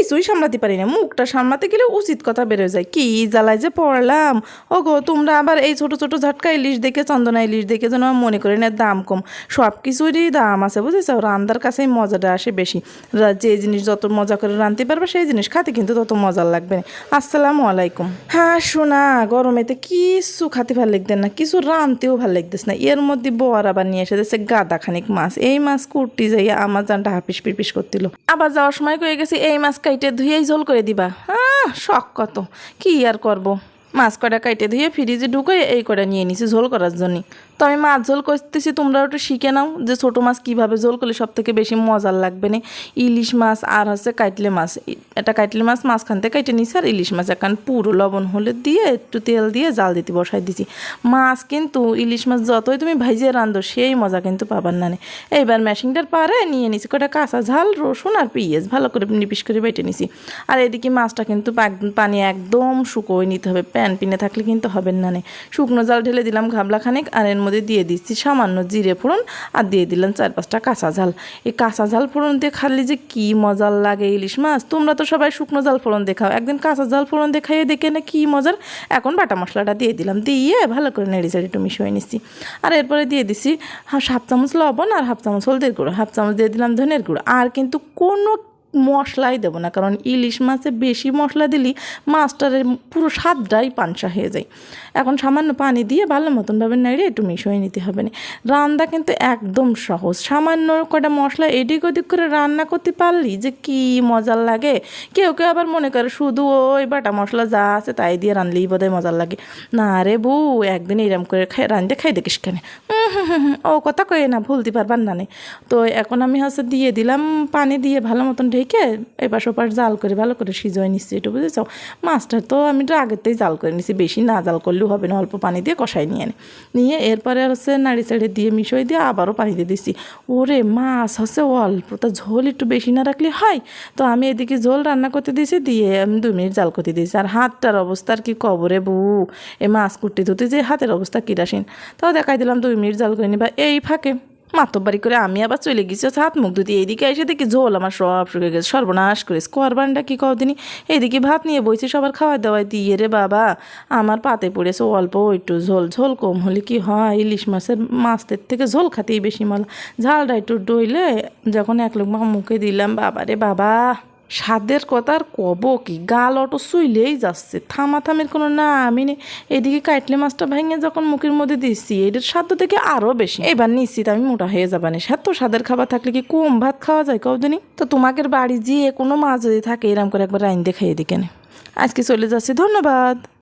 কিছুই সামলাতে পারি না। মুখটা সামলাতে গেলে উচিত কথা বেরো যায়। কি জ্বালায় যে পড়লাম। ও গো তোমরা আবার এই ছোট ছোট ঝটকা ইলিশ দেখে চন্দনা ইলিশ দেখে যেন মনে করি না দাম কম। সব কিছুরই দাম আছে, বুঝেছ? রান্নার কাছেই মজাটা আসে বেশি। যে জিনিস যত মজা করে রাঁধতে পারবে, সেই জিনিস খাতে কিন্তু তত মজার লাগবে না। আসসালামু আলাইকুম। হ্যাঁ শোনা, গরমেতে কিছু খাতে ভালো লাগতেন না। কিছু রাঁধতেও ভালো লাগতেছে না। এর মধ্যে বর আবার নিয়ে এসে দিচ্ছে গাদা খানিক মাছ। এই মাছ কুর্তি যাইয়া আমার জানটা হাপিস পিপিস করছিল আবার যাওয়ার সময় কয়ে গেছে, এই মাছ কাইটে ধুয়েই ঝোল করে দিবা। হ্যাঁ শখ কত। কি আর করব? মাছ কটা কাইটে ধুয়ে ফ্রিজে ঢুকে এই কটা নিয়ে নিছি ঝোল করার জন্য। তো আমি মাছ ঝোল করতেছি তোমরা একটু শিখে নাও যে ছোটো মাছ কীভাবে ঝোল করলে সব থেকে বেশি মজার লাগবে না। ইলিশ মাছ আর হচ্ছে কাইটলে মাছ। এটা কাইটলে মাছ মাঝখান থেকে কাইটে নিছি আর ইলিশ মাছ এখন পুরো লবণ হলুদ দিয়ে একটু তেল দিয়ে জাল দিতে বসাই দিছি। মাছ কিন্তু, ইলিশ মাছ যতই তুমি ভাইজিয়ে রান্ধো সেই মজা কিন্তু পাবার না। এইবার ম্যাশিংটার পারে নিয়ে নিছি কটা কাঁচা ঝাল, রসুন আর পেঁয়াজ ভালো করে নিপিস করে বেটে নিছি। আর এদিকে মাছটা কিন্তু পানি একদম শুকোয় নিতে হবে। প্যান পিনে থাকলে কিন্তু হবে না শুকনো জাল ঢেলে দিলাম ঘাবলা খানিক আর এর মধ্যে দিয়ে দিচ্ছি, সামান্য জিরে ফোড়ন আর দিয়ে দিলাম চার পাঁচটা কাঁচা ঝাল। এই কাঁচা ঝাল ফোড়ন দিয়ে খালি যে কি মজার লাগে ইলিশ মাছ? তোমরা তো সবাই শুকনো জাল ফোড়ন দেখাও একদিন কাঁচা জাল ফোড়ন দেখাইয়ে দেখে না কি মজার? এখন বাটা মশলাটা দিয়ে দিলাম। দিয়ে ভালো করে নেড়ে চেড়ে একটু মিশিয়ে নিচ্ছি। আর এরপরে দিয়ে দিছি হাফ চামচ লবণ আর হাফ চামচ হলদের গুঁড়ো। হাফ চামচ দিয়ে দিলাম ধনের গুঁড়ো। আর কিন্তু কোনো মশলাই দেবো না, কারণ ইলিশ মাছে বেশি মশলা দিলে মাছটার পুরো স্বাদটাই পানসা হয়ে যায়। এখন সামান্য পানি দিয়ে ভালো মতনভাবে নেড়ে একটু মিশিয়ে নিতে হবে। না রান্না কিন্তু একদম সহজ। সামান্য কটা মশলা এদিক ওদিক করে রান্না করতে পারলি যে কি মজার লাগে? কেউ কেউ আবার মনে করে শুধু ওই বাটা মশলা যা আছে তাই দিয়ে রানলেই বোধহয় মজার লাগে। না রে বউ, একদিন এরম করে খাই রান্ধতে খাই দেখিস কেন? ও কথা কয়ে না, ভুলতে পারবার না নে। তো এখন আমি হচ্ছে দিয়ে দিলাম পানি দিয়ে ভালো মতন ঢেকে এপাশ ওপাশ জাল করে ভালো করে সিজয়ে নিচ্ছি একটু বুঝেছ? মাছটা তো আমি তো আগেতেই জাল করে নিচ্ছি বেশি না জাল করলেও হবে না, অল্প পানি দিয়ে কষাই নিয়ে নে। নিয়ে এরপরে হচ্ছে নাড়ি চাড়ি দিয়ে মিশিয়ে দিয়ে আবারও পানি দিয়ে দিচ্ছি ওরে মাছ হচ্ছে অল্প তা ঝোল একটু বেশি না রাখলে হয়? তো আমি এদিকে ঝোল রান্না করতে দিয়েছি, দিয়ে আমি দু মিনিট জাল করতে দিয়েছি। আর হাতটার অবস্থা আর কি কবরে বউ, এ মাছ কুটতে ধুতে যে হাতের অবস্থা কিরাসিন। তাও দেখাই দিলাম দুই মিনিট জাল করে নিবা, এই ফাঁকে। মাতব্বারি করে আমি আবার চলে গেছি হাত মুখ ধুতে এইদিকে এসে দেখি ঝোল আমার সব শুকে গেছে, সর্বনাশ করে কোরবানটা কি কদিনই? এদিকে ভাত নিয়ে বইছি সবার খাওয়া দাওয়াই দিয়ে রে বাবা, আমার পাতে পড়েছে অল্প একটু ঝোল ঝোল কম হলে কি হয়? ইলিশ মাছের মাছের থেকে ঝোল খাতেই বেশি মাল ঝালটা একটু ডইলে যখন এক লোক মুখে দিলাম বাবা রে বাবা! স্বাদের কথা আর কব কি? গাল অটো শুইলেই যাচ্ছে। থামা থামের কোনো না, আমি নে এদিকে কাটলে মাছটা ভেঙে যখন মুখের মধ্যে দিচ্ছি এদের স্বাদ থেকে আরও বেশি। এবার নিশ্চিত আমি মোটা হয়ে যাবানি। তো স্বাদের খাবার থাকলে কি কম ভাত খাওয়া যায় কদিনই তো তোমাদের বাড়ি যেয়ে কোনো মাছ যদি থাকে, এরম করে একবার রাইন এদিকে আজকে চলে যাচ্ছি, ধন্যবাদ।